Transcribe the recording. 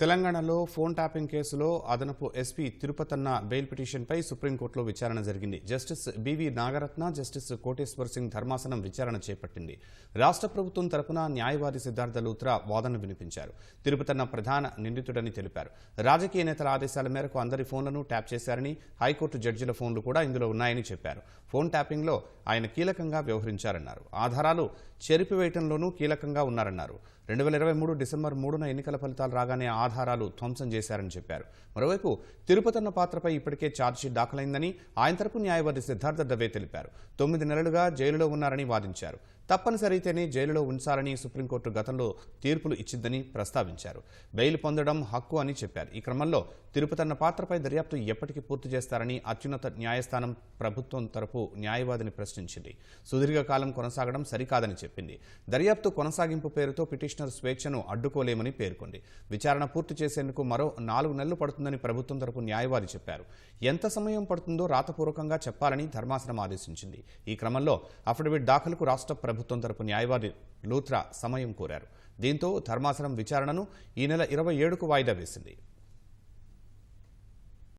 తెలంగాణలో phone tapping కేసులో అదనపు ఎస్పీ తిరుపతన్న బెయిల్ పిటిషన్పై సుప్రీంకోర్టులో విచారణ జరిగింది. Justice BV Nagarathna justice Koteshwar Singh ధర్మాసనం విచారణ చేపట్టింది. రాష్ట్ర ప్రభుత్వం తరపున న్యాయవాది సిద్ధార్థ లూత్రా వాదన వినిపించారు. తిరుపతన్న ప్రధాన నిందితుడని తెలిపారు. రాజకీయ నేతల ఆదేశాల మేరకు అందరి ఫోన్లను ట్యాప్ చేశారని హైకోర్టు జడ్జిల ఫోన్లు కూడా ఇందులో ఉన్నాయని చెప్పారు. ఫోన్ ట్యాపింగ్లో ఆయన కీలకంగా వ్యవహరించారన్నారు. ఆధారాలు చెరిపివేయటంలోనూ కీలకంగా ఉన్నారన్నారు. రెండు వేల ఇరవై మూడు డిసెంబర్ మూడున ఎన్నికల ఫలితాలు రాగానే ఆధారాలు ధ్వంసం చేశారని చెప్పారు. మరోవైపు తిరుపతన్న పాత్రపై ఇప్పటికే ఛార్జ్షీట్ దాఖలైందని ఆయన తరపు న్యాయవాది సిద్ధార్థ దవే తెలిపారు. తొమ్మిది నెలలుగా జైలులో ఉన్నారని వాదించారు. తప్పనిసరి అయితేనే జైలులో ఉంచాలని సుప్రీంకోర్టు గతంలో తీర్పులు ఇచ్చిందని ప్రస్తావించారు. బెయిల్ పొందడం హక్కు అని చెప్పారు. ఈ క్రమంలో తిరుపతన్న పాత్రపై దర్యాప్తు ఎప్పటికీ పూర్తి చేస్తారని అత్యున్నత న్యాయస్థానం ప్రభుత్వం తరపు న్యాయవాదిని ప్రశ్నించింది. సుదీర్ఘకాలం కొనసాగడం సరికాదని చెప్పింది. దర్యాప్తు కొనసాగింపు పేరుతో పిటిషనర్ స్వేచ్ఛను అడ్డుకోలేమని పేర్కొంది. విచారణ పూర్తి చేసేందుకు మరో నాలుగు నెలలు పడుతుందని ప్రభుత్వం తరపు న్యాయవాది చెప్పారు. ఎంత సమయం పడుతుందో రాతపూర్వకంగా చెప్పాలని ధర్మాసనం ఆదేశించింది. ఈ క్రమంలో అఫిడవిట్ దాఖలకు రాష్ట్ర ప్రభుత్వం తరపు న్యాయవాది లూత్రా సమయం కోరారు. దీంతో ధర్మాసనం విచారణను ఈ నెల ఇరవై ఏడుకు వాయిదా వేసింది.